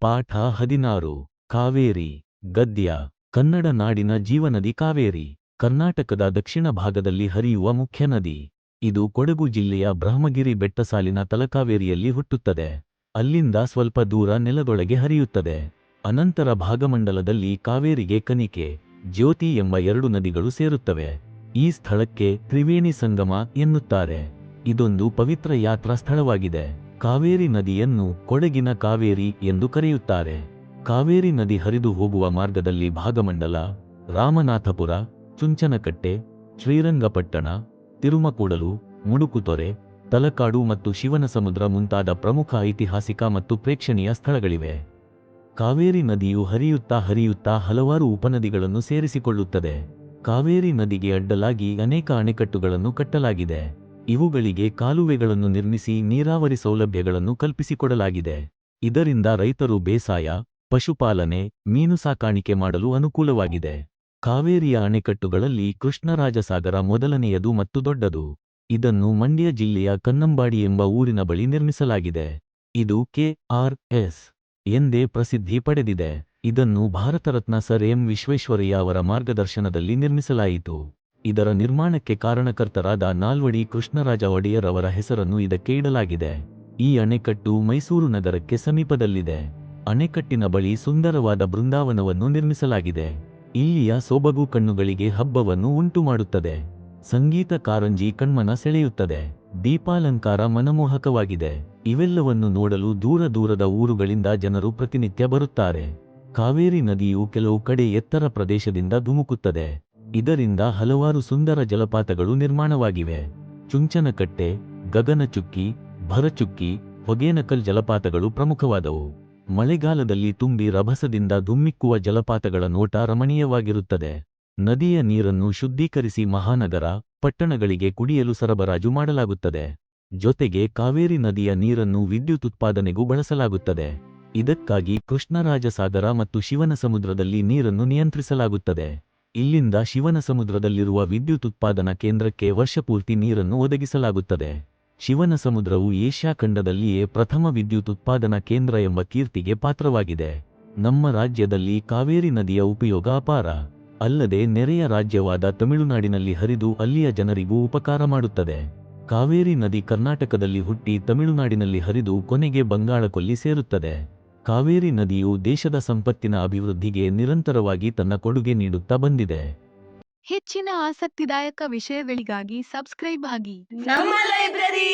ಪಾಠ ಹದಿನಾರು. ಕಾವೇರಿ, ಗದ್ಯ, ಕನ್ನಡ ನಾಡಿನ ಜೀವನದಿ ಕಾವೇರಿ, ಕರ್ನಾಟಕದ ದಕ್ಷಿಣ ಭಾಗದಲ್ಲಿ ಹರಿಯುವ ಮುಖ್ಯ ನದಿ. ಇದು ಕೊಡಗು ಜಿಲ್ಲೆಯ ಬ್ರಹ್ಮಗಿರಿ ಬೆಟ್ಟಸಾಲಿನ ತಲಕಾವೇರಿಯಲ್ಲಿ ಹುಟ್ಟುತ್ತದೆ. ಅಲ್ಲಿಂದ ಸ್ವಲ್ಪ ದೂರ ನೆಲದೊಳಗೆ ಹರಿಯುತ್ತದೆ. ಅನಂತರ ಭಾಗಮಂಡಲದಲ್ಲಿ ಕಾವೇರಿಗೆ ಕನಿಕೆ ಜ್ಯೋತಿ ಎಂಬ ಎರಡು ನದಿಗಳು ಸೇರುತ್ತವೆ. ಈ ಸ್ಥಳಕ್ಕೆ ತ್ರಿವೇಣಿ ಸಂಗಮ ಎನ್ನುತ್ತಾರೆ. ಇದೊಂದು ಪವಿತ್ರ ಯಾತ್ರಾ ಸ್ಥಳವಾಗಿದೆ. ಕಾವೇರಿ ನದಿಯನ್ನು ಕೊಡಗಿನ ಕಾವೇರಿ ಎಂದು ಕರೆಯುತ್ತಾರೆ. ಕಾವೇರಿ ನದಿ ಹರಿದು ಹೋಗುವ ಮಾರ್ಗದಲ್ಲಿ ಭಾಗಮಂಡಲ, ರಾಮನಾಥಪುರ, ಚುಂಚನಕಟ್ಟೆ, ಶ್ರೀರಂಗಪಟ್ಟಣ, ತಿರುಮಕೂಡಲು, ಮುಡುಕುತೊರೆ, ತಲಕಾಡು ಮತ್ತು ಶಿವನ ಸಮುದ್ರ ಮುಂತಾದ ಪ್ರಮುಖ ಐತಿಹಾಸಿಕ ಮತ್ತು ಪ್ರೇಕ್ಷಣೀಯ ಸ್ಥಳಗಳಿವೆ. ಕಾವೇರಿ ನದಿಯು ಹರಿಯುತ್ತಾ ಹರಿಯುತ್ತಾ ಹಲವಾರು ಉಪನದಿಗಳನ್ನು ಸೇರಿಸಿಕೊಳ್ಳುತ್ತದೆ. ಕಾವೇರಿ ನದಿಗೆ ಅಡ್ಡಲಾಗಿ ಅನೇಕ ಅಣೆಕಟ್ಟುಗಳನ್ನು ಕಟ್ಟಲಾಗಿದೆ. ಇವುಗಳಿಗೆ ಕಾಲುವೆಗಳನ್ನು ನಿರ್ಮಿಸಿ ನೀರಾವರಿ ಸೌಲಭ್ಯಗಳನ್ನು ಕಲ್ಪಿಸಿಕೊಡಲಾಗಿದೆ. ಇದರಿಂದ ರೈತರು ಬೇಸಾಯ, ಪಶುಪಾಲನೆ, ಮೀನು ಸಾಕಾಣಿಕೆ ಮಾಡಲು ಅನುಕೂಲವಾಗಿದೆ. ಕಾವೇರಿಯ ಅಣೆಕಟ್ಟುಗಳಲ್ಲಿ ಕೃಷ್ಣರಾಜಸಾಗರ ಮೊದಲನೆಯದು ಮತ್ತು ದೊಡ್ಡದು. ಇದನ್ನು ಮಂಡ್ಯ ಜಿಲ್ಲೆಯ ಕನ್ನಂಬಾಡಿ ಎಂಬ ಊರಿನ ಬಳಿ ನಿರ್ಮಿಸಲಾಗಿದೆ. ಇದು ಕೆ.ಆರ್.ಎಸ್. ಎಂದೇ ಪ್ರಸಿದ್ಧಿ ಪಡೆದಿದೆ. ಇದನ್ನು ಭಾರತರತ್ನ ಸರ್ ಎಂ ವಿಶ್ವೇಶ್ವರಯ್ಯ ಅವರ ಮಾರ್ಗದರ್ಶನದಲ್ಲಿ ನಿರ್ಮಿಸಲಾಯಿತು. ಇದರ ನಿರ್ಮಾಣಕ್ಕೆ ಕಾರಣಕರ್ತರಾದ ನಾಲ್ವಡಿ ಕೃಷ್ಣರಾಜ ಒಡೆಯರ್ ಅವರ ಹೆಸರನ್ನು ಇದಕ್ಕೆ ಇಡಲಾಗಿದೆ. ಈ ಅಣೆಕಟ್ಟು ಮೈಸೂರು ನಗರಕ್ಕೆ ಸಮೀಪದಲ್ಲಿದೆ. ಅಣೆಕಟ್ಟಿನ ಬಳಿ ಸುಂದರವಾದ ಬೃಂದಾವನವನ್ನು ನಿರ್ಮಿಸಲಾಗಿದೆ. ಇಲ್ಲಿಯ ಸೊಬಗು ಕಣ್ಣುಗಳಿಗೆ ಹಬ್ಬವನ್ನು ಉಂಟುಮಾಡುತ್ತದೆ. ಸಂಗೀತ ಕಾರಂಜಿ ಕಣ್ಮನ ಸೆಳೆಯುತ್ತದೆ. ದೀಪಾಲಂಕಾರ ಮನಮೋಹಕವಾಗಿದೆ. ಇವೆಲ್ಲವನ್ನು ನೋಡಲು ದೂರ ದೂರದ ಊರುಗಳಿಂದ ಜನರು ಪ್ರತಿನಿತ್ಯ ಬರುತ್ತಾರೆ. ಕಾವೇರಿ ನದಿಯು ಕೆಲವು ಕಡೆ ಎತ್ತರ ಪ್ರದೇಶದಿಂದ ಧುಮುಕುತ್ತದೆ. ಇದರಿಂದ ಹಲವಾರು ಸುಂದರ ಜಲಪಾತಗಳು ನಿರ್ಮಾಣವಾಗಿವೆ. ಚುಂಚನಕಟ್ಟೆ, ಗಗನಚುಕ್ಕಿ, ಭರಚುಕ್ಕಿ, ಹೊಗೇನಕಲ್ ಜಲಪಾತಗಳು ಪ್ರಮುಖವಾದವು. ಮಳೆಗಾಲದಲ್ಲಿ ತುಂಬಿ ರಭಸದಿಂದ ಧುಮ್ಮಿಕ್ಕುವ ಜಲಪಾತಗಳ ನೋಟ ರಮಣೀಯವಾಗಿರುತ್ತದೆ. ನದಿಯ ನೀರನ್ನು ಶುದ್ಧೀಕರಿಸಿ ಮಹಾನಗರ, ಪಟ್ಟಣಗಳಿಗೆ ಕುಡಿಯಲು ಸರಬರಾಜು ಮಾಡಲಾಗುತ್ತದೆ. ಜೊತೆಗೆ ಕಾವೇರಿ ನದಿಯ ನೀರನ್ನು ವಿದ್ಯುತ್ ಉತ್ಪಾದನೆಗೂ ಬಳಸಲಾಗುತ್ತದೆ. ಇದಕ್ಕಾಗಿ ಕೃಷ್ಣರಾಜಸಾಗರ ಮತ್ತು ಶಿವನ ಸಮುದ್ರದಲ್ಲಿ ನೀರನ್ನು ನಿಯಂತ್ರಿಸಲಾಗುತ್ತದೆ. ಇಲ್ಲಿಂದ ಶಿವನ ಸಮುದ್ರದಲ್ಲಿರುವ ವಿದ್ಯುತ್ ಉತ್ಪಾದನಾ ಕೇಂದ್ರಕ್ಕೆ ವರ್ಷಪೂರ್ತಿ ನೀರನ್ನು ಒದಗಿಸಲಾಗುತ್ತದೆ. ಶಿವನ ಸಮುದ್ರವು ಏಷ್ಯಾ ಖಂಡದಲ್ಲಿಯೇ ಪ್ರಥಮ ವಿದ್ಯುತ್ ಉತ್ಪಾದನಾ ಕೇಂದ್ರ ಎಂಬ ಕೀರ್ತಿಗೆ ಪಾತ್ರವಾಗಿದೆ. ನಮ್ಮ ರಾಜ್ಯದಲ್ಲಿ ಕಾವೇರಿ ನದಿಯ ಉಪಯೋಗ ಅಪಾರ. ಅಲ್ಲದೆ ನೆರೆಯ ರಾಜ್ಯವಾದ ತಮಿಳುನಾಡಿನಲ್ಲಿ ಹರಿದು ಅಲ್ಲಿಯ ಜನರಿಗೂ ಉಪಕಾರ ಮಾಡುತ್ತದೆ. ಕಾವೇರಿ ನದಿ ಕರ್ನಾಟಕದಲ್ಲಿ ಹುಟ್ಟಿ ತಮಿಳುನಾಡಿನಲ್ಲಿ ಹರಿದು ಕೊನೆಗೆ ಬಂಗಾಳಕೊಲ್ಲಿ ಸೇರುತ್ತದೆ. ಕಾವೇರಿ ನದಿಯು ದೇಶದ ಸಂಪತ್ತಿನ ಅಭಿವೃದ್ಧಿಗೆ ನಿರಂತರವಾಗಿ ತನ್ನ ಕೊಡುಗೆ ನೀಡುತ್ತಾ ಬಂದಿದೆ. ಹೆಚ್ಚಿನ ಆಸಕ್ತಿದಾಯಕ ವಿಷಯಗಳಿಗಾಗಿ ಸಬ್ಸ್ಕ್ರೈಬ್ ಆಗಿ. ನಮ್ಮ ಲೈಬ್ರರಿ!